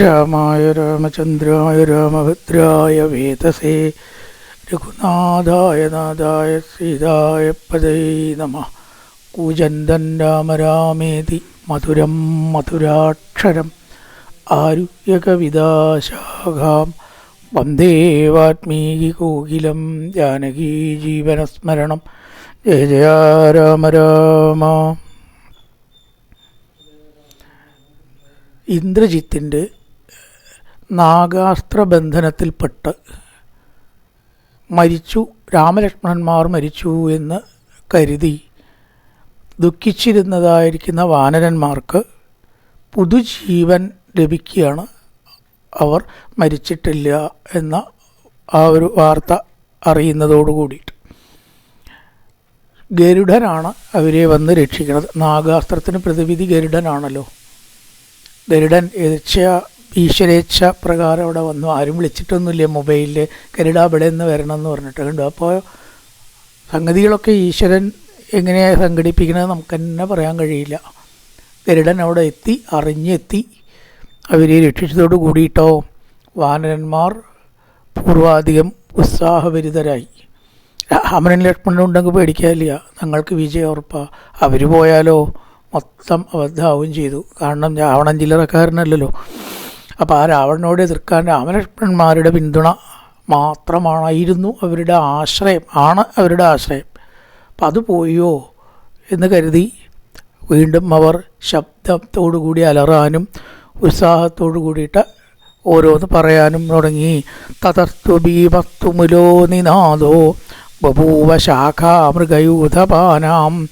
രാമായ രാമചന്ദ്രായ രാമഭദ്രായ വേതസേ രഘുനാഥായ നാഥായ സീതായ പദൈ നമ. കൂജന്തൻ രാമ രാമേതി മധുരം മധുരാക്ഷരം. ആരുഹ്യകവിതാശാഖാം വന്ദേ വാത്മീകി കോകിലം ജാനകീ ജീവനസ്മരണം. ജയ ജയ രാമ രാമ. ഇന്ദ്രജിത്തിന്റെ നാഗാസ്ത്ര ബന്ധനത്തിൽപ്പെട്ട് മരിച്ചു. രാമലക്ഷ്മണന്മാർ മരിച്ചു എന്ന് കരുതി ദുഃഖിച്ചിരുന്നതായിരിക്കുന്ന വാനരന്മാർക്ക് പുതുജീവൻ ലഭിക്കുകയാണ്. അവർ മരിച്ചിട്ടില്ല എന്ന ആ ഒരു വാർത്ത അറിയുന്നതോടുകൂടിയിട്ട്. ഗരുഡനാണ് അവരെ വന്ന് രക്ഷിക്കുന്നത് നാഗാസ്ത്രത്തിന് പ്രതിവിധി ഗരുഡനാണല്ലോ. ഗരുഡൻ യഥേച്ഛ ഈശ്വരേച്ഛ പ്രകാരം അവിടെ വന്നു. ആരും വിളിച്ചിട്ടൊന്നുമില്ല മൊബൈലിൽ. ഇവിടെ നിന്ന് വരണം എന്ന് പറഞ്ഞിട്ട് കണ്ടു. അപ്പോൾ സംഗതികളൊക്കെ ഈശ്വരൻ എങ്ങനെയാണ് സംഘടിപ്പിക്കുന്നത് നമുക്ക് തന്നെ പറയാൻ കഴിയില്ല. ഗരുഡൻ അവിടെ എത്തി അറിഞ്ഞെത്തി. അവരെ രക്ഷിച്ചതോട് കൂടിയിട്ടോ വാനരന്മാർ പൂർവാധികം ഉത്സാഹഭരിതരായി. രാമനൻ ലക്ഷ്മണൻ ഉണ്ടെങ്കിൽ പേടിക്കാനില്ല. ഞങ്ങൾക്ക് വിജയം ഉറപ്പാണ് അവർ പോയാലോ മൊത്തം അബദ്ധമാവുകയും ചെയ്തു. കാരണം രാവണൻ ചില്ലറക്കാരനല്ലല്ലോ. അപ്പോൾ ആ രാവണനോട് എതിർക്കാൻ രാമലക്ഷ്മണന്മാരുടെ പിന്തുണ മാത്രമാണായിരുന്നു അവരുടെ ആശ്രയം ആണ് അവരുടെ ആശ്രയം. അപ്പം അത് പോയോ എന്ന് കരുതി വീണ്ടും അവർ ശബ്ദത്തോടു കൂടി അലറാനും ഉത്സാഹത്തോടു കൂടിയിട്ട് ഓരോന്ന് പറയാനും തുടങ്ങി. തതർത്തു നിനാദോ ബഭൂവ ശാഖാമൃഗയൂഥപാനാം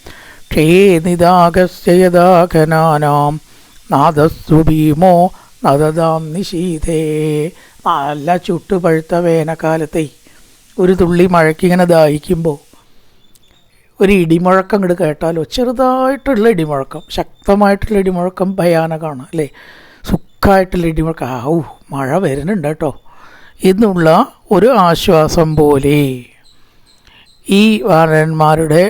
ക്ഷേ നിദാകശയദാഖനാനാം നാദസ്തു ഭീമോ നദതാം നിശീതേ നല്ല ചുട്ടുപഴുത്ത വേനൽക്കാലത്തെ ഒരു തുള്ളി മഴയ്ക്കിങ്ങനെ ദാഹിക്കുമ്പോൾ ഒരു ഇടിമുഴക്കം ഇങ്ങോട്ട് കേട്ടാലോ? ചെറുതായിട്ടുള്ള ഇടിമുഴക്കം ശക്തമായിട്ടുള്ള ഇടിമുഴക്കം ഭയാനകമാണ് അല്ലേ? സുഖമായിട്ടുള്ള ഇടിമുഴക്കം. ഔ മഴ വരുന്നുണ്ട് കേട്ടോ. എന്നുള്ള ഒരു ആശ്വാസം പോലെ ഈ വാരന്മാരുടെ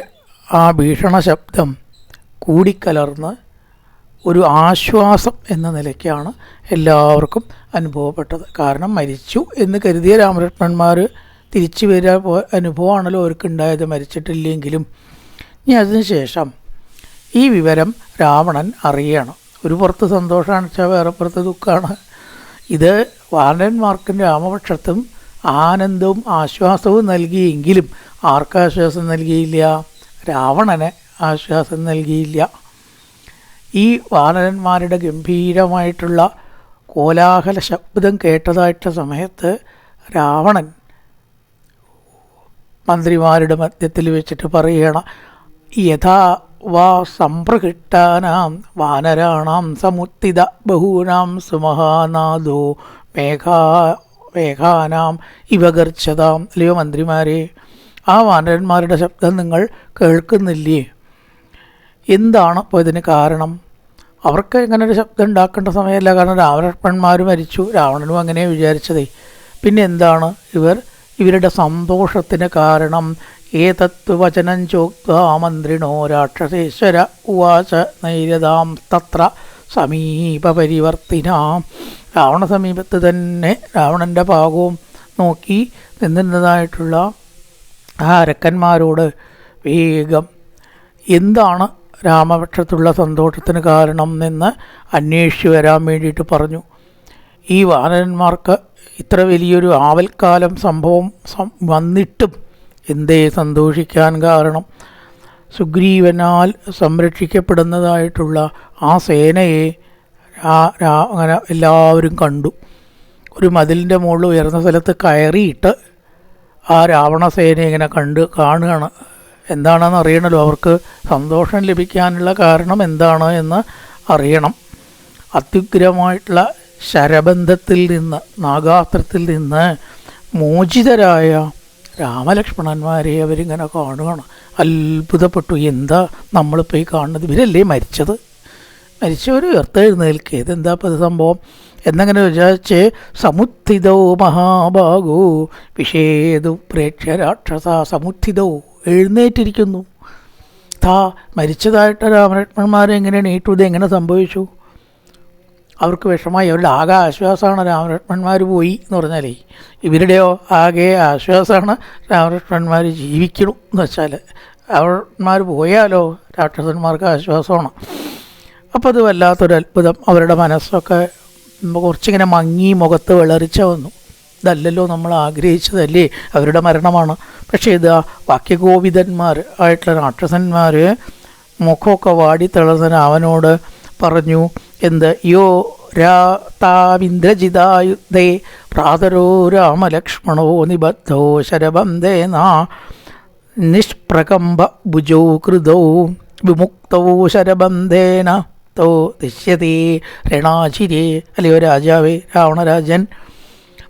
ആ ഭീഷണ ശബ്ദം കൂടിക്കലർന്ന് ഒരു ആശ്വാസം എന്ന നിലയ്ക്കാണ് എല്ലാവർക്കും അനുഭവപ്പെട്ടത്. കാരണം മരിച്ചു എന്ന് കരുതിയ രാമലക്ഷ്മണന്മാർ തിരിച്ചു വരാ അനുഭവമാണല്ലോ അവർക്ക് ഉണ്ടായത് മരിച്ചിട്ടില്ലെങ്കിലും ഇനി അതിനുശേഷം ഈ വിവരം രാവണൻ അറിയണം. ഒരു പുറത്ത് സന്തോഷമാണ് വെച്ചാൽ വേറെ പുറത്ത് ദുഃഖമാണ്. ഇത് വാനന്മാർക്കും രാമപക്ഷത്തും ആനന്ദവും ആശ്വാസവും നൽകിയെങ്കിലും ആർക്കാശ്വാസം നൽകിയില്ല? രാവണന് ആശ്വാസം നൽകിയില്ല. ഈ വാനരന്മാരുടെ ഗംഭീരമായിട്ടുള്ള കോലാഹല ശബ്ദം കേട്ടതായിട്ട സമയത്ത് രാവണൻ മന്ത്രിമാരുടെ മധ്യത്തിൽ വെച്ചിട്ട് പറയണം യഥാ വാ സംപ്രകിട്ടാനാം വാനരാണാം സമുത്തിത ബഹൂനാം സുമഹാനാദോ മേഘാ മേഘാനാം ഇവകർച്ചതാം അല്ലയോ മന്ത്രിമാരെ ആ വാനരന്മാരുടെ ശബ്ദം നിങ്ങൾ കേൾക്കുന്നില്ലേ? എന്താണ് അപ്പോൾ ഇതിന് കാരണം? അവർക്ക് ഇങ്ങനെ ഒരു ശബ്ദം ഉണ്ടാക്കേണ്ട സമയമല്ല. കാരണം രാവണന്മാർ മരിച്ചു. രാവണനും അങ്ങനെ വിചാരിച്ചതേ. പിന്നെ എന്താണ്? ഇവർ ഇവരുടെ സന്തോഷത്തിന് കാരണം. ഏതത്വ വചനം ചോക്ത മന്ത്രിണോ രാക്ഷസേശ്വര ഉവാച നൈരതാം തത്ര സമീപപരിവർത്തിനാം രാവണ സമീപത്ത് തന്നെ രാവണന്റെ ഭാഗവും നോക്കി നിന്നിരുന്നതായിട്ടുള്ള ആ അരക്കന്മാരോട് വേഗം എന്താണ് രാമപക്ഷത്തുള്ള സന്തോഷത്തിന് കാരണം നിന്ന് അന്വേഷിച്ചു വരാൻ വേണ്ടിയിട്ട് പറഞ്ഞു. ഈ വാനരന്മാർക്ക് ഇത്ര വലിയൊരു ആവൽക്കാലം സംഭവം വന്നിട്ടും എന്തേ സന്തോഷിക്കാൻ കാരണം? സുഗ്രീവനാൽ സംരക്ഷിക്കപ്പെടുന്നതായിട്ടുള്ള ആ സേനയെ അങ്ങനെ എല്ലാവരും കണ്ടു. ഒരു മതിലിന്റെ മുകളിൽ ഉയർന്ന സ്ഥലത്ത് കയറിയിട്ട് ആ രാവണസേന ഇങ്ങനെ കണ്ട് കാണുകയാണ് എന്താണെന്ന് അറിയണല്ലോ. അവർക്ക് സന്തോഷം ലഭിക്കാനുള്ള കാരണം എന്താണ് എന്ന് അറിയണം. അത്യുഗ്രമായിട്ടുള്ള ശരബന്ധത്തിൽ നിന്ന് നാഗാത്രത്തിൽ നിന്ന് മോചിതരായ രാമലക്ഷ്മണന്മാരെ അവരിങ്ങനെ കാണുകയാണ്. അത്ഭുതപ്പെട്ടു. എന്താ നമ്മളിപ്പോൾ ഈ കാണുന്നത്? ഇവരല്ലേ മരിച്ചത്? മരിച്ചവർ ഉയർത്തെഴുന്നേൽക്കുക ഇതെന്താ ഇപ്പോൾ സംഭവം? എന്നങ്ങനെ വിചാരിച്ച് സമുത്ഥിതോ മഹാഭാഗോ വിഷേതു പ്രേക്ഷ രാക്ഷസ സമുത്ഥിതോ. എഴുന്നേറ്റിരിക്കുന്നു. താ മരിച്ചതായിട്ട് രാമരത്നന്മാരെ എങ്ങനെയാണ് എണീറ്റു ഇത് എങ്ങനെ സംഭവിച്ചു? അവർക്ക് വിഷമായി അവരുടെ ആകെ ആശ്വാസമാണ് രാമരത്നന്മാർ പോയി എന്ന് പറഞ്ഞാലേ. ഇവരുടെയോ ആകെ ആശ്വാസമാണ് രാമരത്നന്മാർ ജീവിക്കണം എന്ന് വെച്ചാൽ അവന്മാർ പോയാലോ രാക്ഷസന്മാർക്ക് ആശ്വാസമാണ്. അപ്പോൾ അത് വല്ലാത്തൊരു അത്ഭുതം അവരുടെ മനസ്സൊക്കെ കുറച്ചിങ്ങനെ മങ്ങി മുഖത്ത് വിളറിച്ച വന്നു. ഇതല്ലല്ലോ നമ്മൾ ആഗ്രഹിച്ചതല്ലേ? അവരുടെ മരണമാണ്. പക്ഷേ ഇത് വാക്യകോപിതന്മാർ ആയിട്ടുള്ള രാക്ഷസന്മാർ മുഖമൊക്കെ വാടി അവനോട് പറഞ്ഞു എന്ത്? യോ രാതാവിന്ദ്രജിതായുദ്ധേ പ്രാതരോ രാമലക്ഷ്മണോ നിബദ്ധോ ശരബന്ധേനാ നിഷ്പ്രകമ്പ ഭുജോ കൃതോ വിമുക്തോ ശരബന്ധേന തോ ദൃശ്യതേ രണാചിരേ. അല്ലയോ രാജാവേ രാവണരാജൻ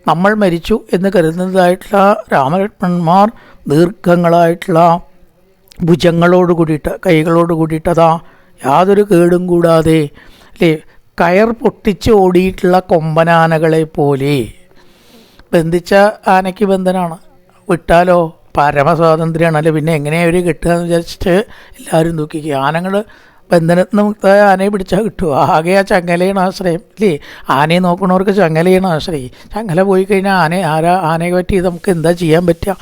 നമ്മൾ മരിച്ചു എന്ന് കരുതുന്നതായിട്ടുള്ള രാമലക്ഷ്മണന്മാർ ദീർഘങ്ങളായിട്ടുള്ള ഭുജങ്ങളോട് കൂടിയിട്ട് കൈകളോട് കൂടിയിട്ടതാ യാതൊരു കേടും കൂടാതെ അല്ലേ കയർ പൊട്ടിച്ച് ഓടിയിട്ടുള്ള കൊമ്പനാനകളെ പോലെ. ബന്ധിച്ച ആനയ്ക്ക് ബന്ധനാണ്. വിട്ടാലോ? പരമസ്വാതന്ത്ര്യമാണ്. അല്ലെ പിന്നെ എങ്ങനെയാണ് അവർ കിട്ടുക എന്ന് വിചാരിച്ചിട്ട് എല്ലാവരും നോക്കിക്കുക ആനകൾ ബന്ധനത്തിന് മുക്തായ ആനയെ പിടിച്ചാൽ കിട്ടുമോ ആകെ ആ ചങ്ങലയാണ് ആശ്രയം ഇല്ലേ? ആനയെ നോക്കണവർക്ക് ചങ്ങലയാണ് ആശ്രയം. ചങ്ങല പോയി കഴിഞ്ഞാൽ ആന ആരാ ആനയെ പറ്റി നമുക്ക് എന്താ ചെയ്യാൻ പറ്റുക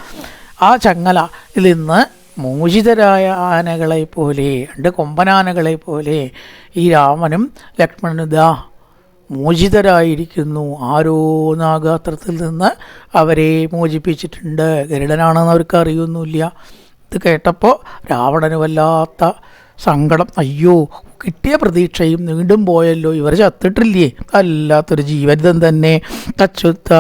ആ ചങ്ങല ഇതിൽ നിന്ന് മോചിതരായ ആനകളെ പോലെ രണ്ട് കൊമ്പനാനകളെ പോലെ ഈ രാമനും ലക്ഷ്മണനും ദാ മോചിതരായിരിക്കുന്നു. ആരോ നാഗാത്രത്തിൽ നിന്ന് അവരെ മോചിപ്പിച്ചിട്ടുണ്ട്. ഗരുഡനാണെന്ന് അവർക്ക് അറിയൊന്നുമില്ല. ഇത് കേട്ടപ്പോൾ രാവണന് വല്ലാത്ത സങ്കടം. അയ്യോ കിട്ടിയ പ്രതീക്ഷയും നീണ്ടും പോയല്ലോ. ഇവർ ചത്തിട്ടില്ലേ? അല്ലാത്തൊരു ജീവരിതം തന്നെ. തച്ചുത്ത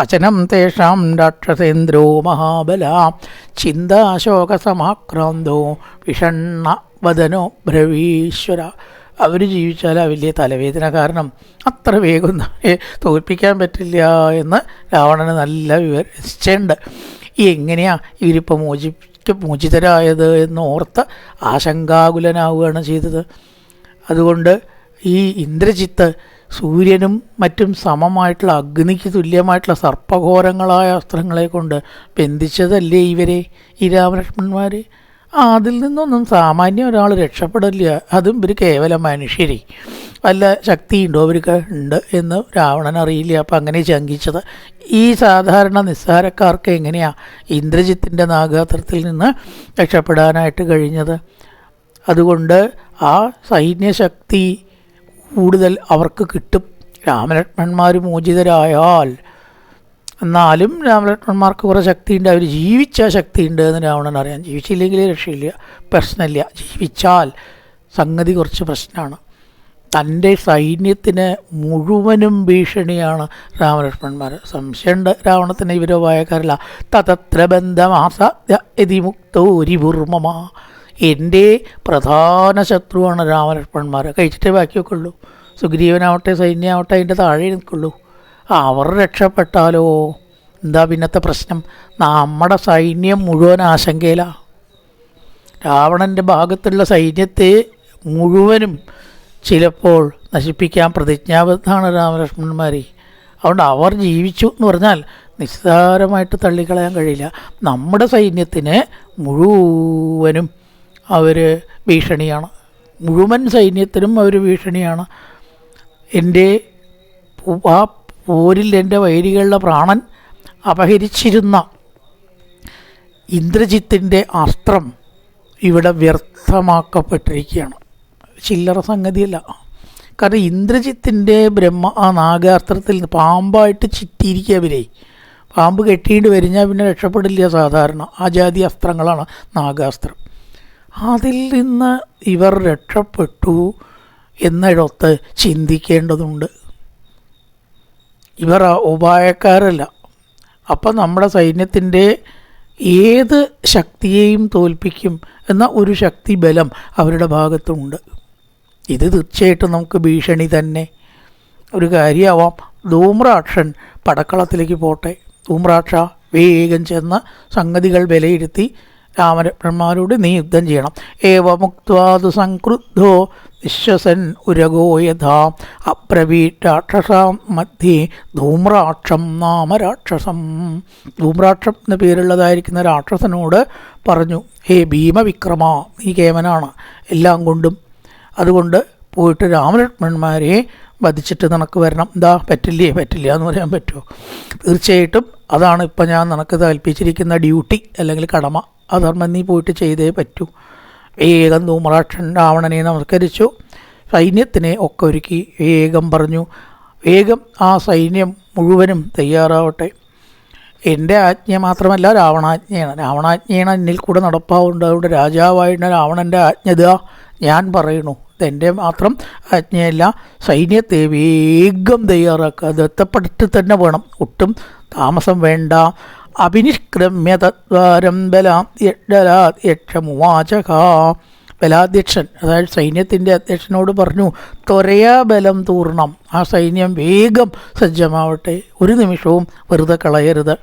വചനം തേഷാം രാക്ഷസേന്ദ്രോ മഹാബല. ചിന്താശോക സമാക്രാന്തോ വിഷണ്ണ വദനോ ഭ്രവീശ്വര അവർ ജീവിച്ചാൽ വലിയ തലവേദന കാരണം അത്ര വേഗം തോൽപ്പിക്കാൻ പറ്റില്ല എന്ന് രാവണന് നല്ല വിവരിച്ചുണ്ട് ഈ എങ്ങനെയാ ഇവരിപ്പോൾ മോചി മോചിതരായത് എന്ന് ഓർത്ത് ആശങ്കാകുലനാവുകയാണ് ചെയ്തത്. അതുകൊണ്ട് ഈ ഇന്ദ്രജിത്ത് സൂര്യനും മറ്റും സമമായിട്ടുള്ള അഗ്നിക്ക് തുല്യമായിട്ടുള്ള സർപ്പഘോരങ്ങളായ അസ്ത്രങ്ങളെ കൊണ്ട് ബന്ധിച്ചതല്ലേ ഇവരെ ഈ രാമലക്ഷ്മണന്മാർ അതിൽ നിന്നൊന്നും സാമാന്യം ഒരാൾ രക്ഷപ്പെടില്ല. അതും ഇവർ കേവലം മനുഷ്യരെ. വല്ല ശക്തിയുണ്ടോ അവർക്ക് ഉണ്ട് എന്ന് രാവണൻ അറിയില്ല. അപ്പം അങ്ങനെ ശങ്കിച്ചത്. ഈ സാധാരണ നിസ്സാരക്കാർക്ക് എങ്ങനെയാണ് ഇന്ദ്രജിത്തിന്റെ നാഗാത്രത്തിൽ നിന്ന് രക്ഷപ്പെടാനായിട്ട് കഴിഞ്ഞത്? അതുകൊണ്ട് ആ സൈന്യശക്തി കൂടുതൽ അവർക്ക് കിട്ടും. രാമലക്ഷ്മണന്മാർ മോചിതരായാൽ എന്നാലും രാമലക്ഷ്മണന്മാർക്ക് കുറേ ശക്തിയുണ്ട്. അവർ ജീവിച്ച ശക്തിയുണ്ട് എന്ന് രാവണൻ അറിയാം. ജീവിച്ചില്ലെങ്കിൽ രക്ഷയില്ല. പ്രശ്നമില്ല. ജീവിച്ചാൽ സംഗതി കുറച്ച് പ്രശ്നമാണ്. തന്റെ സൈന്യത്തിന് മുഴുവനും ഭീഷണിയാണ് രാമലക്ഷ്മണന്മാർ. സംശയമുണ്ട് രാവണത്തിന് ഇവരോ വായക്കാരല്ല തതത്ര ബന്ധമാസതിമുക്തോരിപൂർമ്മ എന്റെ പ്രധാന ശത്രുവാണ് രാമലക്ഷ്മണന്മാർ. കഴിച്ചിട്ടേ ബാക്കിയൊക്കെ ഉള്ളൂ. സുഗ്രീവനാവട്ടെ സൈന്യമാവട്ടെ അതിന്റെ താഴെ നിൽക്കുള്ളൂ. അവർ രക്ഷപ്പെട്ടാലോ? എന്താ പിന്നത്തെ പ്രശ്നം? നമ്മുടെ സൈന്യം മുഴുവൻ ആശങ്കയിലാണ് രാവണന്റെ ഭാഗത്തുള്ള സൈന്യത്തെ മുഴുവനും ചിലപ്പോൾ നശിപ്പിക്കാൻ പ്രതിജ്ഞാബദ്ധമാണ് രാമലക്ഷ്മണന്മാർ അതുകൊണ്ട് അവർ ജീവിച്ചു എന്ന് പറഞ്ഞാൽ നിസ്സാരമായിട്ട് തള്ളിക്കളയാൻ കഴിയില്ല. നമ്മുടെ സൈന്യത്തിന് മുഴുവനും അവർ ഭീഷണിയാണ്. മുഴുവൻ സൈന്യത്തിനും അവർ ഭീഷണിയാണ്. എന്റെ ആ പോരിൽ എന്റെ വൈരികളുടെ പ്രാണൻ അപഹരിച്ചിരുന്ന ഇന്ദ്രജിത്തിന്റെ അസ്ത്രം ഇവിടെ വ്യർത്ഥമാക്കപ്പെട്ടിരിക്കുകയാണ്. ചില്ലറ സംഗതിയല്ല. കാരണം ഇന്ദ്രജിത്തിന്റെ ബ്രഹ്മ ആ നാഗാസ്ത്രത്തിൽ പാമ്പായിട്ട് ചിറ്റിയിരിക്കുക അവരെ പാമ്പ് കെട്ടിയിട്ട് വരിഞ്ഞാൽ പിന്നെ രക്ഷപ്പെടില്ല സാധാരണ. ആ ജാതി അസ്ത്രങ്ങളാണ് നാഗാസ്ത്രം. അതിൽ നിന്ന് ഇവർ രക്ഷപ്പെട്ടു എന്നിടത്ത് ചിന്തിക്കേണ്ടതുണ്ട്. ഇവർ ഉപായക്കാരല്ല. അപ്പം നമ്മുടെ സൈന്യത്തിന്റെ ഏത് ശക്തിയെയും തോൽപ്പിക്കും എന്ന ഒരു ശക്തി ബലം അവരുടെ ഭാഗത്തുണ്ട്. ഇത് തീർച്ചയായിട്ടും നമുക്ക് ഭീഷണി തന്നെ. ഒരു കാര്യമാവാം. ധൂമ്രാക്ഷൻ പടക്കളത്തിലേക്ക് പോട്ടെ. ധൂമ്രാക്ഷ വേഗം ചെന്ന് സംഗതികൾ വിലയിരുത്തി രാമബ്രഹ്മാരോട് നീ യുദ്ധം ചെയ്യണം. ഏവമുക്വാതു സംക്രുദ്ധോ വിശ്വസൻ ഉരഗോ യഥാ അപ്രവീട്ടാക്ഷസാം മധ്യേ ധൂമ്രാക്ഷം നാമരാക്ഷസം ധൂമ്രാക്ഷം എന്ന പേരുള്ളതായിരിക്കുന്ന രാക്ഷസനോട് പറഞ്ഞു ഹേ ഭീമവിക്രമ നീ കേമനാണ്. എല്ലാം കൊണ്ടും അതുകൊണ്ട് പോയിട്ട് രാമലക്ഷ്മണന്മാരെ വധിച്ചിട്ട് നിനക്ക് വരണം. എന്താ പറ്റില്ലേ? പറ്റില്ല എന്ന് പറയാൻ പറ്റുമോ? തീർച്ചയായിട്ടും അതാണ് ഇപ്പം ഞാൻ നിനക്ക് തൽപ്പിച്ചിരിക്കുന്ന ഡ്യൂട്ടി അല്ലെങ്കിൽ കടമ. ആ ധർമ്മം നീ പോയിട്ട് ചെയ്തേ പറ്റൂ. വേഗം ധൂമ്രാക്ഷൻ രാവണനെ നമസ്കരിച്ചു. സൈന്യത്തിനെ ഒക്കെ ഒരുക്കി വേഗം പറഞ്ഞു. വേഗം ആ സൈന്യം മുഴുവനും തയ്യാറാവട്ടെ. എന്റെ ആജ്ഞ മാത്രമല്ല രാവണാജ്ഞയാണ്. രാവണാജ്ഞയാണ് എന്നിൽ കൂടെ നടപ്പാവുണ്ട്. അതുകൊണ്ട് രാജാവായിരുന്ന രാവണന്റെ ആജ്ഞത ഞാൻ പറയണു ഇതെന്റെ മാത്രം ആജ്ഞയല്ല. സൈന്യത്തെ വേഗം തയ്യാറാക്കുക. അത് എത്തപ്പെട്ടിട്ട് തന്നെ വേണം. ഒട്ടും താമസം വേണ്ട. അഭിനിഷ്ക്രമ്യ തദ്വാരം ബലാം യക്ഷമുവാചക. ബലാധ്യക്ഷൻ അതായത് സൈന്യത്തിന്റെ അധ്യക്ഷനോട് പറഞ്ഞു ത്വരയാ ബലം തൂർണം. ആ സൈന്യം വേഗം സജ്ജമാവട്ടെ. ഒരു നിമിഷവും വെറുതെ കളയരുത്.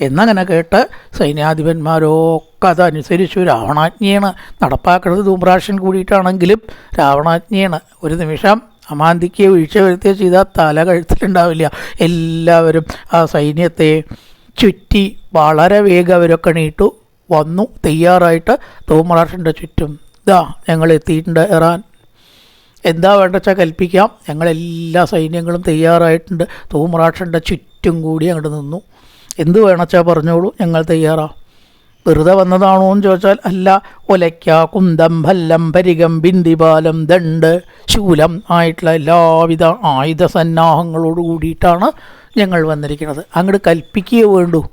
എന്നങ്ങനെ കേട്ട് സൈന്യാധിപന്മാരൊക്കെ അതനുസരിച്ചു രാവണാജ്ഞയാണ് നടപ്പാക്കുന്നത്. ധൂമ്രാക്ഷൻ കൂടിയിട്ടാണെങ്കിലും രാവണാജ്ഞയാണ് ഒരു നിമിഷം അമാന്തിക്ക് വീഴ്ച വരുത്തുകയോ ചെയ്താൽ തല കഴുത്തിലുണ്ടാവില്ല. എല്ലാവരും ആ സൈന്യത്തെ ചുറ്റി വളരെ വേഗം അവരൊക്കെ നീട്ടു വന്നു. തയ്യാറായിട്ട് ധൂമ്രാക്ഷന്റെ ചുറ്റും. ഇതാ ഞങ്ങൾ എത്തിയിട്ടുണ്ട് ഇറാൻ. എന്താ വേണ്ട വെച്ചാൽ കൽപ്പിക്കാം. ഞങ്ങളെല്ലാ സൈന്യങ്ങളും തയ്യാറായിട്ടുണ്ട്. ധൂമ്രാക്ഷന്റെ ചുറ്റും കൂടി അങ്ങോട്ട് നിന്നു. എന്ത് വേണച്ചാൽ പറഞ്ഞോളൂ. ഞങ്ങൾ തയ്യാറാ. വെറുതെ വന്നതാണോ എന്ന് ചോദിച്ചാൽ അല്ല ഒലയ്ക്ക കുന്തം ഭല്ലം പരികം ബിന്ദിപാലം ദണ്ട് ശൂലം ആയിട്ടുള്ള എല്ലാവിധ ആയുധ സന്നാഹങ്ങളോട് കൂടിയിട്ടാണ് ഞങ്ങൾ വന്നിരിക്കുന്നത്. അങ്ങോട്ട് കൽപ്പിക്കുകയേ വേണ്ടു.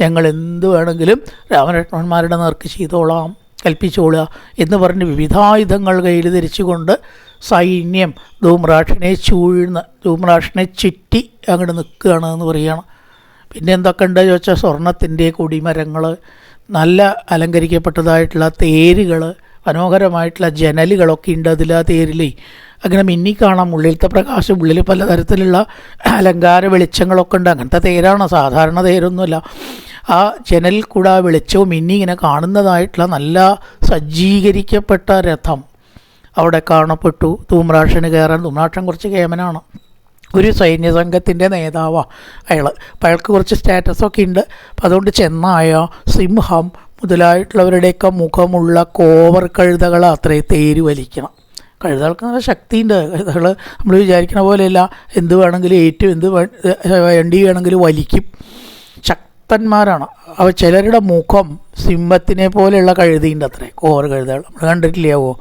ഞങ്ങൾ എന്ത് വേണമെങ്കിലും രാമലക്ഷ്മണന്മാരുടെ നേർക്ക് ചെയ്തോളാം. കൽപ്പിച്ചോളുക എന്ന് പറഞ്ഞ് വിവിധായുധങ്ങൾ കയ്യിൽ ധരിച്ചുകൊണ്ട് സൈന്യം ധൂമ്രാക്ഷനെ ചൂഴ്ന്ന് ധൂമ്രാക്ഷനെ ചുറ്റി അങ്ങോട്ട് നിൽക്കുകയാണ് എന്ന് പറയുകയാണ്. പിന്നെ എന്തൊക്കെ ഉണ്ട് ചോദിച്ചാൽ സ്വർണത്തിന്റെ കൊടിമരങ്ങൾ നല്ല അലങ്കരിക്കപ്പെട്ടതായിട്ടുള്ള തേരുകൾ മനോഹരമായിട്ടുള്ള ജനലുകളൊക്കെ ഉണ്ട് അതിൽ ആ തേരിലേ. അങ്ങനെ മിന്നി കാണാം ഉള്ളിലത്തെ പ്രകാശം ഉള്ളിൽ പലതരത്തിലുള്ള അലങ്കാര വെളിച്ചങ്ങളൊക്കെ ഉണ്ട്. അങ്ങനത്തെ തേരാണ് സാധാരണ തേരൊന്നുമല്ല. ആ ജനലിൽ കൂടെ ആ വെളിച്ചവും മിന്നി ഇങ്ങനെ കാണുന്നതായിട്ടുള്ള നല്ല സജ്ജീകരിക്കപ്പെട്ട രഥം അവിടെ കാണപ്പെട്ടു. തൂമ്രാക്ഷന് കയറാൻ തൂമ്രാക്ഷൻ കുറച്ച് കേമനാണ്. ഒരു സൈന്യ സംഘത്തിന്റെ നേതാവാണ് അയാൾ അപ്പം അയാൾക്ക് കുറച്ച് സ്റ്റാറ്റസൊക്കെ ഉണ്ട്. അപ്പോൾ അതുകൊണ്ട് ചെന്നായ സിംഹം മുതലായിട്ടുള്ളവരുടെയൊക്കെ മുഖമുള്ള കോവർ കഴുതകൾ അത്രയും തേര് വലിക്കണം. കഴുതകൾക്ക് നല്ല ശക്തിയുണ്ട്. കഴുതകൾ നമ്മൾ വിചാരിക്കണ പോലെയല്ല. എന്ത് വേണമെങ്കിലും ഏറ്റവും എന്ത് വേണ്ടി വേണമെങ്കിലും വലിക്കും. ശക്തന്മാരാണ്. അവ ചിലരുടെ മുഖം സിംഹത്തിനെ പോലെയുള്ള കഴുതിയുണ്ട് അത്രേ. കോവർ കഴുതകൾ. നമ്മൾ കണ്ടിട്ടില്ലാവോ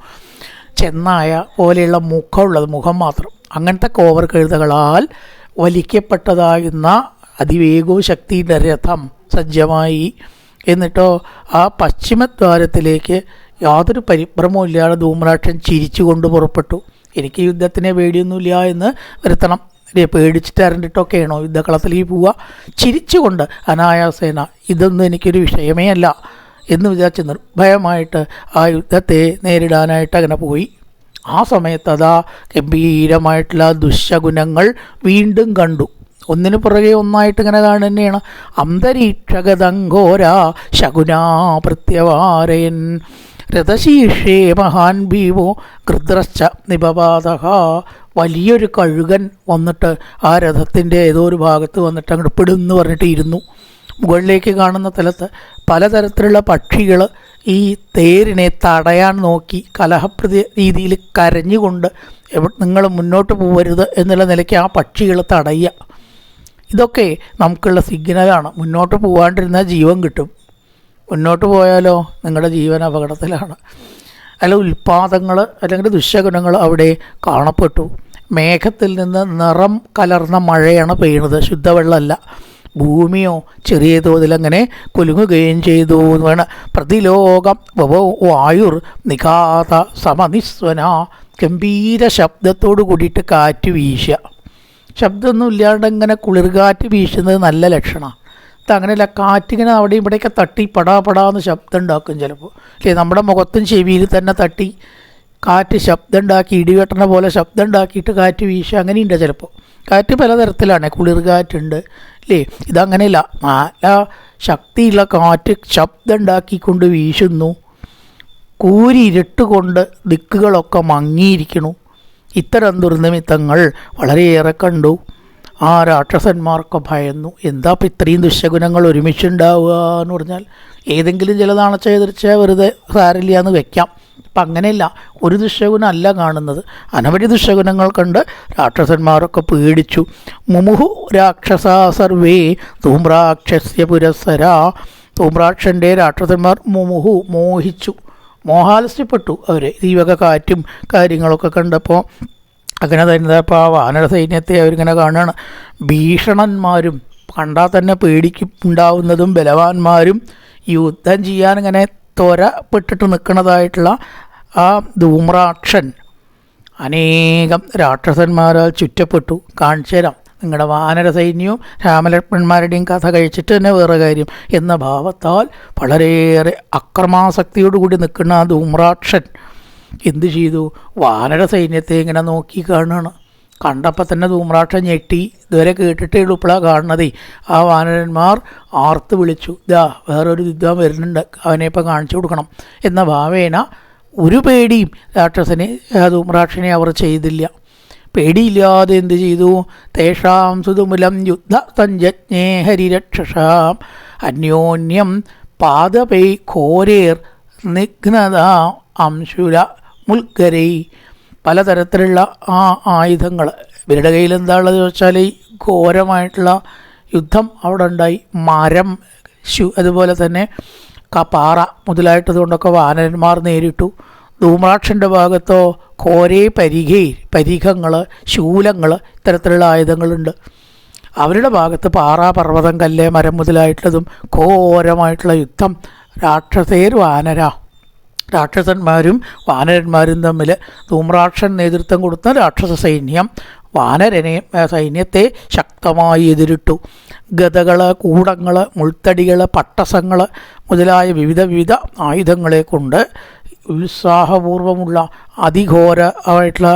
ചെന്നായ പോലെയുള്ള മുഖമുള്ളത് മുഖം മാത്രം. അങ്ങനത്തെ കോവർ കഴുതകളാൽ വലിക്കപ്പെട്ടതാകുന്ന അതിവേഗവും ശക്തിയുടെ രഥം സജ്ജമായി. എന്നിട്ടോ ആ പശ്ചിമദ്വാരത്തിലേക്ക് യാതൊരു പരിഭ്രമവും ഇല്ലാതെ ധൂമ്രാക്ഷൻ ചിരിച്ചുകൊണ്ട് പുറപ്പെട്ടു. എനിക്ക് യുദ്ധത്തിനെ പേടിയൊന്നുമില്ല എന്ന് വരുത്തണം. പേടിച്ചിട്ട് അരണ്ടിട്ടൊക്കെയാണോ യുദ്ധക്കളത്തിലേക്ക് പോവുക? ചിരിച്ചുകൊണ്ട് അനായാസേന ഇതൊന്നും എനിക്കൊരു വിഷയമേ അല്ല. എന്ന് വിചാരിച്ച് നിർഭയമായിട്ട് ആ യുദ്ധത്തെ നേരിടാനായിട്ട് അങ്ങനെ പോയി. ആ സമയത്ത് അതാ ഗംഭീരമായിട്ടുള്ള ദുശകുനങ്ങൾ വീണ്ടും കണ്ടു. ഒന്നിനു പുറകെ ഒന്നായിട്ട് ഇങ്ങനെ കാണുന്നതാണ്. അന്തരീക്ഷഗതങ്കോര ശകുനാ പ്രത്യവാരയൻ രഥശീർഷേ മഹാൻ ഭീമോ ഗൃദ്രശ്ച നിപപാതക വലിയൊരു കഴുകൻ വന്നിട്ട് ആ രഥത്തിന്റെ ഏതോ ഒരു ഭാഗത്ത് വന്നിട്ട് അങ്ങോട്ട് പെടുന്നു പറഞ്ഞിട്ട് ഇരുന്നു. മുകളിലേക്ക് കാണുന്ന സ്ഥലത്ത് പലതരത്തിലുള്ള പക്ഷികൾ ഈ തേരിനെ തടയാൻ നോക്കി കലഹപ്രതി രീതിയിൽ കരഞ്ഞുകൊണ്ട് നിങ്ങൾ മുന്നോട്ട് പോകരുത് എന്നുള്ള നിലയ്ക്ക് ആ പക്ഷികൾ തടയുക. ഇതൊക്കെ നമുക്കുള്ള സിഗ്നലാണ്. മുന്നോട്ട് പോകാണ്ടിരുന്നാൽ ജീവൻ കിട്ടും. മുന്നോട്ട് പോയാലോ നിങ്ങളുടെ ജീവൻ അപകടത്തിലാണ്. അല്ല ഉൽപാദങ്ങൾ അല്ലെങ്കിൽ ദുശ്ശകുനങ്ങൾ അവിടെ കാണപ്പെട്ടു. മേഘത്തിൽ നിന്ന് നിറം കലർന്ന മഴയാണ് പെയ്യുന്നത്. ശുദ്ധവെള്ളമല്ല. ഭൂമിയോ ചെറിയ തോതിൽ അങ്ങനെ കുലുങ്ങുകയും ചെയ്തു എന്ന് വേണം പ്രതിലോകം വായുർ നിഘാത സമനിസ്വന ഗംഭീര ശബ്ദത്തോട് കൂടിയിട്ട് കാറ്റ് വീശുക ശബ്ദമൊന്നും ഇല്ലാണ്ട് ഇങ്ങനെ കുളിർകാറ്റ് വീശുന്നത് നല്ല ലക്ഷണമാണ് ഇത് അങ്ങനെയല്ല കാറ്റിങ്ങനെ അവിടെ ഇവിടെയൊക്കെ തട്ടി പടാ എന്ന് ശബ്ദം ഉണ്ടാക്കും ചിലപ്പോൾ. അല്ലേ നമ്മുടെ മുഖത്തും ചെവിയിൽ തന്നെ തട്ടി കാറ്റ് ശബ്ദം ഉണ്ടാക്കി ഇടിവെട്ടണ പോലെ ശബ്ദം ഉണ്ടാക്കിയിട്ട് കാറ്റ് വീശുക അങ്ങനെയുണ്ട് ചിലപ്പോൾ. കാറ്റ് പലതരത്തിലാണ് കുളിർകാറ്റുണ്ട് അല്ലേ ഇതങ്ങനെയല്ല. നല്ല ശക്തിയുള്ള കാറ്റ് ശബ്ദം ഉണ്ടാക്കിക്കൊണ്ട് വീശുന്നു. കൂരി ഇരുട്ടുകൊണ്ട് ദിക്കുകളൊക്കെ മങ്ങിയിരിക്കണു ഇത്തരം ദുർനിമിത്തങ്ങൾ വളരെയേറെ കണ്ടു. ആ രാക്ഷസന്മാർക്ക് ഭയന്നു. എന്താ ഇപ്പം ഇത്രയും ദുശഗുണങ്ങൾ ഒരുമിച്ചുണ്ടാവുക എന്ന് പറഞ്ഞാൽ ഏതെങ്കിലും ചില നാണച്ച എതിർച്ച വെറുതെ സാരില്ല എന്ന് വെക്കാം. അപ്പം അങ്ങനെയല്ല ഒരു ദുശകുനമല്ല കാണുന്നത്. അനവധി ദുശകുനങ്ങൾ കണ്ട് രാക്ഷസന്മാരൊക്കെ പേടിച്ചു. മുമുഹു രാക്ഷസ സർവേ ധൂമ്രാക്ഷസ്യ പുരസ്സര. ധൂമ്രാക്ഷന്റെ രാക്ഷസന്മാർ മുമുഹു മോഹിച്ചു. മോഹാലസ്യപ്പെട്ടു അവർ ഈ വക കാറ്റും കാര്യങ്ങളൊക്കെ കണ്ടപ്പോൾ അങ്ങനെ തന്നെ ഇപ്പോൾ ആ വാനര സൈന്യത്തെ അവരിങ്ങനെ കാണുകയാണ് ഭീഷണന്മാരും കണ്ടാൽ തന്നെ പേടിക്ക് ഉണ്ടാവുന്നതും ബലവാന്മാരും യുദ്ധം ചെയ്യാൻ ഇങ്ങനെ ത്വരപ്പെട്ടിട്ട് നിൽക്കുന്നതായിട്ടുള്ള ആ ധൂമ്രാക്ഷൻ അനേകം രാക്ഷസന്മാരാൽ ചുറ്റപ്പെട്ടു. കാണിച്ചു തരാം. നിങ്ങളുടെ വാനര സൈന്യവും രാമലക്ഷ്മണന്മാരുടെയും കഥ കഴിച്ചിട്ട് തന്നെ വേറെ കാര്യം. എന്ന ഭാവത്താൽ വളരെയേറെ അക്രമാസക്തിയോടുകൂടി നിൽക്കുന്ന ആ ധൂമ്രാക്ഷൻ എന്തു ചെയ്തു? വാനര സൈന്യത്തെ ഇങ്ങനെ നോക്കി കാണുകയാണ്. കണ്ടപ്പോൾ തന്നെ ധൂമ്രാക്ഷൻ ഞെട്ടി. ഇതുവരെ കേട്ടിട്ടേ ഉള്ളൂ ഇപ്പോഴാണ് കാണുന്നതേ. ആ വാനരന്മാർ ആർത്ത് വിളിച്ചു. ദാ വേറൊരു യുദ്ധം വരുന്നുണ്ട്. അവനെ ഇപ്പം കാണിച്ചു കൊടുക്കണം. എന്ന ഭാവേന ഒരു പേടിയും രാക്ഷസനെ ധൂമ്രാക്ഷനെ അവർ ചെയ്തില്ല. പേടിയില്ലാതെ എന്ത് ചെയ്തു? തേഷാം സുതുമുലം യുദ്ധ സഞ്ജജ്ഞേ ഹരിരക്ഷസാം. അന്യോന്യം പാദപൈ ഘോരേർ നിഘ്നത അംശുല മുൽക്കരൈ പലതരത്തിലുള്ള ആ ആയുധങ്ങൾ. ഇവരുടെ കയ്യിൽ എന്താണുള്ളത് വെച്ചാൽ ഈ ഘോരമായിട്ടുള്ള യുദ്ധം അവിടെ ഉണ്ടായി. മരം ശു അതുപോലെ തന്നെ കപാറ മുതലായിട്ടതുകൊണ്ടൊക്കെ വാനരന്മാർ നേരിട്ടു. ധൂമ്രാക്ഷന്റെ ഭാഗത്തോ ഘോരേ പരികേ പരിഘങ്ങൾ ശൂലങ്ങൾ ഇത്തരത്തിലുള്ള ആയുധങ്ങളുണ്ട്. അവരുടെ ഭാഗത്ത് പാറ പർവതം കല്ല് മരം മുതലായിട്ടുള്ളതും ഘോരമായിട്ടുള്ള യുദ്ധം. രാക്ഷസേർ വാനര. രാക്ഷസന്മാരും വാനരന്മാരും തമ്മിൽ ധൂമ്രാക്ഷൻ നേതൃത്വം കൊടുത്ത രാക്ഷസ സൈന്യം വാനരനെ സൈന്യത്തെ ശക്തമായി എതിരിട്ടു. ഗതകൾ കൂടങ്ങൾ മുൾത്തടികൾ പട്ടസങ്ങൾ മുതലായ വിവിധ വിവിധ ആയുധങ്ങളെ കൊണ്ട് ഉത്സാഹപൂർവമുള്ള അതിഘോരമായിട്ടുള്ള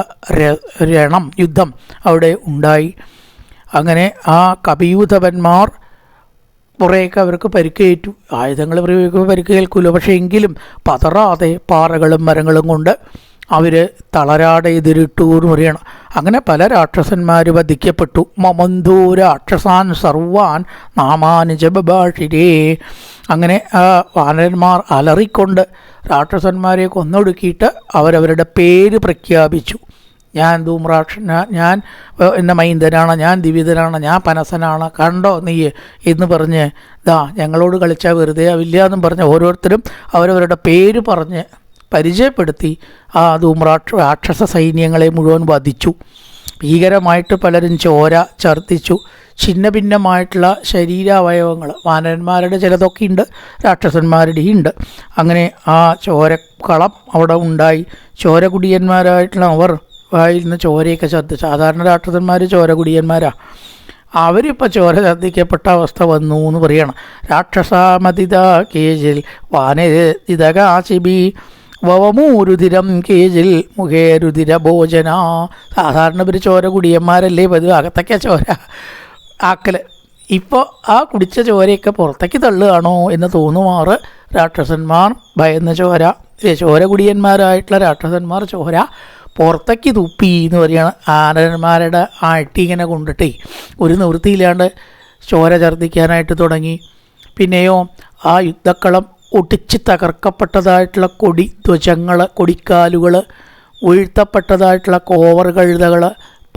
രണം യുദ്ധം അവിടെ ഉണ്ടായി. അങ്ങനെ ആ കപിയൂഥവന്മാർ കുറേയൊക്കെ അവർക്ക് പരിക്കേറ്റു. ആയുധങ്ങൾ പ്രയോഗിക്കുമ്പോൾ പരിക്ക് പക്ഷേ എങ്കിലും പതറാതെ പാറകളും മരങ്ങളും കൊണ്ട് അവർ തളരാടെ എതിരിട്ടു എന്ന് പറയണം. അങ്ങനെ പല രാക്ഷസന്മാർ വധിക്കപ്പെട്ടു. മമന്ധൂ രാക്ഷസാൻ സർവാൻ നാമാനുജബാഷിരേ അങ്ങനെ വാനരന്മാർ അലറിക്കൊണ്ട് രാക്ഷസന്മാരെ കൊന്നൊടുക്കിയിട്ട് അവരവരുടെ പേര് പ്രഖ്യാപിച്ചു. ഞാൻ ധൂമ്രാക്ഷൻ ഞാൻ എന്ന മൈന്ദനാണ് ഞാൻ ദിവിതനാണ് ഞാൻ പനസനാണ് കണ്ടോ നീ? എന്ന് പറഞ്ഞ് ദാ ഞങ്ങളോട് കളിച്ചാൽ വെറുതെ ആവില്ല എന്നും പറഞ്ഞ് ഓരോരുത്തരും അവരവരുടെ പേര് പറഞ്ഞ് പരിചയപ്പെടുത്തി ആ ധൂമ്രാക്ഷ രാക്ഷസ സൈന്യങ്ങളെ മുഴുവൻ വധിച്ചു. ഭീകരമായിട്ട് പലരും ചോര ഛർദ്ദിച്ചു. ഛിന്ന ഭിന്നമായിട്ടുള്ള ശരീരാവയവങ്ങൾ വാനരന്മാരുടെ ചിലതൊക്കെ ഉണ്ട് രാക്ഷസന്മാരുടെയും ഉണ്ട് അങ്ങനെ ആ ചോരക്കളം അവിടെ ഉണ്ടായി. ചോരകുടിയന്മാരായിട്ടുള്ള അവർ വായിൽ നിന്ന് ചോരയൊക്കെ ഛർദ്ദിച്ചു സാധാരണ രാക്ഷസന്മാർ ചോരകുടിയന്മാരാ അവരിപ്പോൾ ചോര ഛർദ്ദിക്കപ്പെട്ട അവസ്ഥ വന്നു എന്ന് പറയണം. രാക്ഷസാമതിത കേജിൽ വാനരിതകാശിബി വവമൂരുതിരം കേജിൽ മുഖേരുതിര ഭോജന. സാധാരണ ഇവർ ചോര കുടിയന്മാരല്ലേ പതിവ് അകത്തൊക്കെ ചോര ആക്കൽ ഇപ്പോൾ ആ കുടിച്ച ചോരയൊക്കെ പുറത്തേക്ക് തള്ളുകയാണോ എന്ന് തോന്നുമാറ് രാക്ഷസന്മാർ ഭയന്ന ചോര. ചോര കുടിയന്മാരായിട്ടുള്ള രാക്ഷസന്മാർ ചോര പുറത്തേക്ക് തുപ്പി എന്ന് പറയുകയാണ് ആനന്മാരുടെ ആട്ടി ഇങ്ങനെ കൊണ്ടിട്ടേ ഒരു നിവൃത്തിയില്ലാണ്ട് ചോര ഛർദ്ദിക്കാനായിട്ട് തുടങ്ങി. പിന്നെയോ ആ യുദ്ധക്കളം ഒട്ടിച്ച് തകർക്കപ്പെട്ടതായിട്ടുള്ള കൊടി ധ്വജങ്ങൾ കൊടിക്കാലുകൾ വീഴ്ത്തപ്പെട്ടതായിട്ടുള്ള കോവർ കഴുതകൾ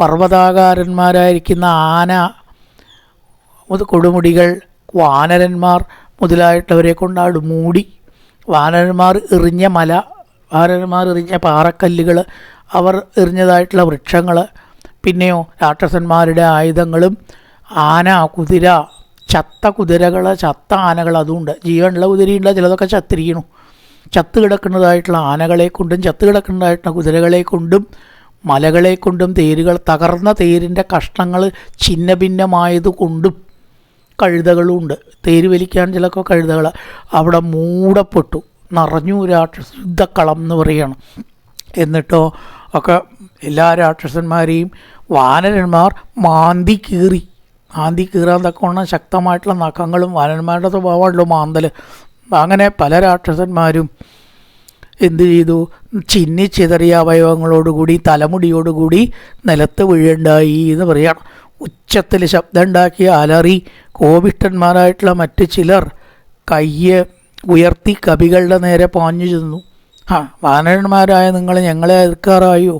പർവതാകാരന്മാരായിരിക്കുന്ന ആന കൊടുമുടികൾ വാനരന്മാർ മുതലായിട്ടവരെ കൊണ്ടാട് മൂടി. വാനരന്മാർ എറിഞ്ഞ മല വാനരന്മാർ എറിഞ്ഞ പാറക്കല്ലുകൾ അവർ എറിഞ്ഞതായിട്ടുള്ള വൃക്ഷങ്ങൾ പിന്നെയോ രാക്ഷസന്മാരുടെ ആയുധങ്ങളും ആന കുതിര ചത്ത കുതിരകൾ ചത്ത ആനകൾ അതുകൊണ്ട് ജീവനുള്ള കുതിരയുണ്ട് ചിലതൊക്കെ ചത്തിരിക്കണു. ചത്ത് കിടക്കുന്നതായിട്ടുള്ള ആനകളെ കൊണ്ടും ചത്ത് കിടക്കുന്നതായിട്ടുള്ള കുതിരകളെ കൊണ്ടും മലകളെ കൊണ്ടും തേരുകൾ തകർന്ന തേരിന്റെ കഷ്ണങ്ങൾ ഛിന്ന ഭിന്നമായത് കൊണ്ടും കഴുതകളുണ്ട് തേര് വലിക്കാൻ ചിലപ്പോൾ കഴുതകൾ അവിടെ മൂടപ്പെട്ടു. നിറഞ്ഞു രാക്ഷസ യുദ്ധക്കളം എന്ന് പറയണം. എന്നിട്ടോ ഒക്കെ എല്ലാ രാക്ഷസന്മാരെയും വാനരന്മാർ മാന്തി കീറി. മാന്തി കീറാൻ തക്കവണ്ണം ശക്തമായിട്ടുള്ള നഖങ്ങളും വാനന്മാരുടെ സ്വഭാവമാണല്ലോ മാന്തൽ. അങ്ങനെ പല രാക്ഷസന്മാരും എന്തു ചെയ്തു? ചിന്നി ചിതറിയ അവയവങ്ങളോടുകൂടി തലമുടിയോടുകൂടി നിലത്ത് വീഴുണ്ടായി എന്ന് പറയണം. ഉച്ചത്തിൽ ശബ്ദമുണ്ടാക്കി അലറി കോപിഷ്ടന്മാരായിട്ടുള്ള മറ്റ് ചിലർ കയ്യ് ഉയർത്തി കവികളുടെ നേരെ പാഞ്ഞു ചെന്നു. ആ വാനരന്മാരായ നിങ്ങൾ ഞങ്ങളെ എതിർക്കാറായോ?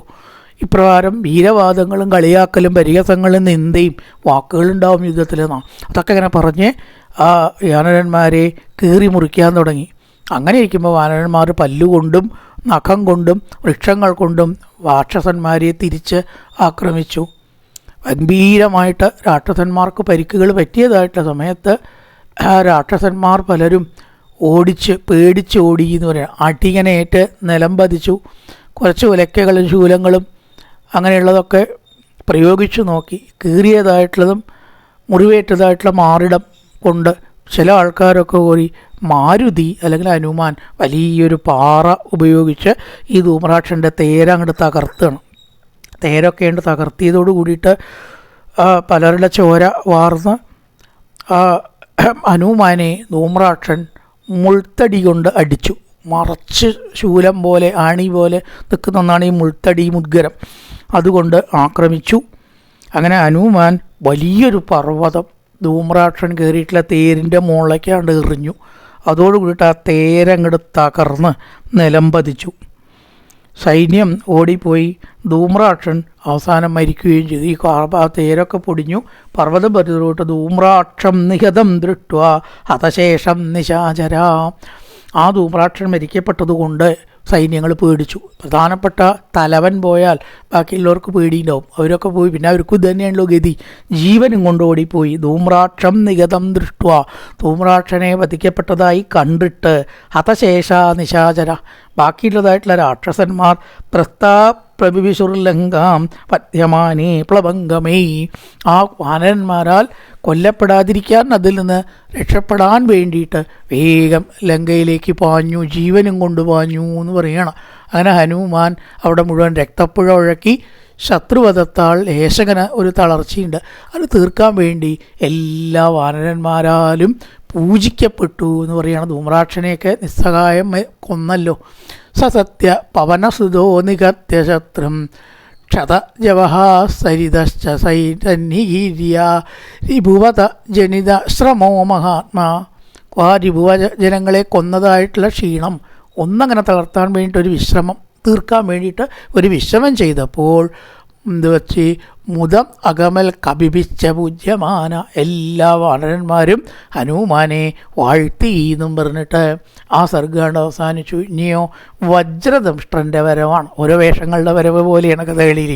ഇപ്രകാരം വീരവാദങ്ങളും കളിയാക്കലും പരിഹസങ്ങളും നിന്ദയും വാക്കുകളുണ്ടാവും യുദ്ധത്തിൽ നിന്നാണ് അതൊക്കെ ഇങ്ങനെ പറഞ്ഞ് ആ വാനരന്മാരെ കീറി മുറിക്കാൻ തുടങ്ങി. അങ്ങനെ ഇരിക്കുമ്പോൾ വാനരന്മാർ പല്ലുകൊണ്ടും നഖം കൊണ്ടും വൃക്ഷങ്ങൾ കൊണ്ടും രാക്ഷസന്മാരെ തിരിച്ച് ആക്രമിച്ചു. ഗംഭീരമായിട്ട് രാക്ഷസന്മാർക്ക് പരിക്കുകൾ പറ്റിയതായിട്ടുള്ള സമയത്ത് രാക്ഷസന്മാർ പലരും ഓടിച്ച് പേടിച്ച് ഓടി എന്ന് പറയുന്നത് അടിയനേറ്റ് നിലം പതിച്ചു. കുറച്ച് ഉലക്കകളും ശൂലങ്ങളും അങ്ങനെയുള്ളതൊക്കെ പ്രയോഗിച്ചു നോക്കി. കീറിയതായിട്ടുള്ളതും മുറിവേറ്റതായിട്ടുള്ള മാറിടം കൊണ്ട് ചില ആൾക്കാരൊക്കെ കൂടി മാരുതി അല്ലെങ്കിൽ ഹനുമാൻ വലിയൊരു പാറ ഉപയോഗിച്ച് ഈ ധൂമ്രാക്ഷന്റെ തേര അങ്ങോട്ട് തകർത്തണം. തേരൊക്കെ ഉണ്ട് തകർത്തിയതോട് കൂടിയിട്ട് പലരുടെ ചോര വാർന്ന് ഹനുമാനെ ധൂമ്രാക്ഷൻ മുൾത്തടി കൊണ്ട് അടിച്ചു. മറച്ച് ശൂലം പോലെ ആണി പോലെ നിൽക്കുന്ന ഒന്നാണ് ഈ മുൾത്തടി മുദ്ഗരം. അതുകൊണ്ട് ആക്രമിച്ചു. അങ്ങനെ ഹനുമാൻ വലിയൊരു പർവതം ധൂമ്രാക്ഷൻ കയറിയിട്ടുള്ള തേരിന്റെ മുകളിലേക്കാണ്ട് എറിഞ്ഞു. അതോടുകൂടിയിട്ട് ആ തേരങ്ങട് തകർന്ന് നിലം പതിച്ചു. സൈന്യം ഓടിപ്പോയി. ധൂമ്രാക്ഷൻ അവസാനം മരിക്കുകയും ചെയ്തു. ഈ തേരൊക്കെ പൊടിഞ്ഞു. പർവതം പരിതോട്ട് ധൂമ്രാക്ഷം നിഹതം ദൃഷ്ട്വ. ഹതശേഷം നിശാചരാ. ആ ധൂമ്രാക്ഷൻ മരിക്കപ്പെട്ടതുകൊണ്ട് സൈന്യങ്ങൾ പേടിച്ചു. പ്രധാനപ്പെട്ട തലവൻ പോയാൽ ബാക്കിയുള്ളവർക്ക് പേടിയുണ്ടാവും. അവരൊക്കെ പോയി. പിന്നെ അവർക്ക് തന്നെയാണല്ലോ ഗതി. ജീവനും കൊണ്ട് ഓടിപ്പോയി. ധൂമ്രാക്ഷം നിഗതം ദൃഷ്ട ധൂമ്രാക്ഷനെ വധിക്കപ്പെട്ടതായി കണ്ടിട്ട് ഹതശേഷ നിശാചര. ബാക്കിയുള്ളതായിട്ടുള്ള രാക്ഷസന്മാർ പ്രസ്താ പ്രവിശുർലങ്കാം പദ്യമാനേ പ്ലവംഗമേ. ആ വാനരന്മാരാൽ കൊല്ലപ്പെടാതിരിക്കാൻ അതിൽ നിന്ന് രക്ഷപ്പെടാൻ വേണ്ടിയിട്ട് വേഗം ലങ്കയിലേക്ക് പാഞ്ഞു ജീവനും കൊണ്ട് പാഞ്ഞു എന്ന് പറയണം. അങ്ങനെ ഹനുമാൻ അവിടെ മുഴുവൻ രക്തപ്പുഴ ഒഴക്കി ശത്രുവധത്താൽ ലേശകന് ഒരു തളർച്ചയുണ്ട്. അത് തീർക്കാൻ വേണ്ടി എല്ലാ വാനരന്മാരാലും പൂജിക്കപ്പെട്ടു എന്ന് പറയുകയാണ് ധൂമ്രാക്ഷനെയൊക്കെ നിസ്സഹായം കൊന്നല്ലോ. സസത്യ പവനസുതോ നികത്യ ശത്രും ക്ഷത ജവഹാ സരിതശ്ച രിഭുവത ജനിത ശ്രമോ മഹാത്മാ. ആ രിഭുവ ജനങ്ങളെ കൊന്നതായിട്ടുള്ള ക്ഷീണം ഒന്നങ്ങനെ തളർത്താൻ വേണ്ടിയിട്ട് ഒരു വിശ്രമം തീർക്കാൻ വേണ്ടിയിട്ട് ഒരു വിശ്രമം ചെയ്തപ്പോൾ എന്ത് വെച്ച് മുതം അകമൽ കപിപിച്ച പൂജ്യമാന എല്ലാ വാനരന്മാരും ഹനുമാനെ വാഴ്ത്തി എന്നും പറഞ്ഞിട്ട് ആ സർഗാണ്ട് അവസാനിച്ചു. ഇനിയോ വജ്രദംഷ്ടന്റെ വരവാണ്. ഓരോ വേഷങ്ങളുടെ വരവ് പോലെയാണ് കഥകളിയിൽ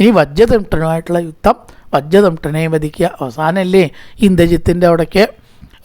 ഇനി വജ്രദംഷ്ടനുമായിട്ടുള്ള യുദ്ധം വജ്രദംഷ്ടനെ വധിക്കുക അവസാനമല്ലേ ഇന്ദ്രജിത്തിന്റെ അവിടേക്ക്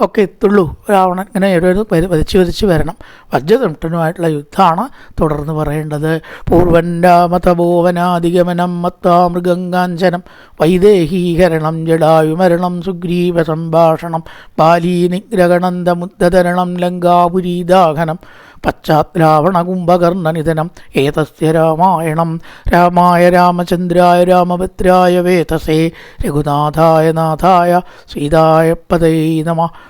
ഒക്കെ എത്തുള്ളൂ. രാവണൻ ഇങ്ങനെ വര- വരച്ച് വരച്ച് വരണം. വജ്രദംഷ്ടനുമായിട്ടുള്ള യുദ്ധമാണ് തുടർന്ന് പറയേണ്ടത്. പൂർവൻ രാമതപോവനാധിഗമനം മത്താ മൃഗങ്കാഞ്ചനം വൈദേഹീകരണം ജടായുമരണം സുഗ്രീവ സംഭാഷണം. ബാലീ പശ്ചാത് ലങ്കാപുരീദാഹനം പശ്ചാത്രാവണകുംഭകർണനിധനം ഏതസ്യ രാമായണം. രാമായ രാമചന്ദ്രായ രാമഭദ്രായ വേതസേ. രഘുനാഥായ നാഥായ സീതായ പതൈ നമ.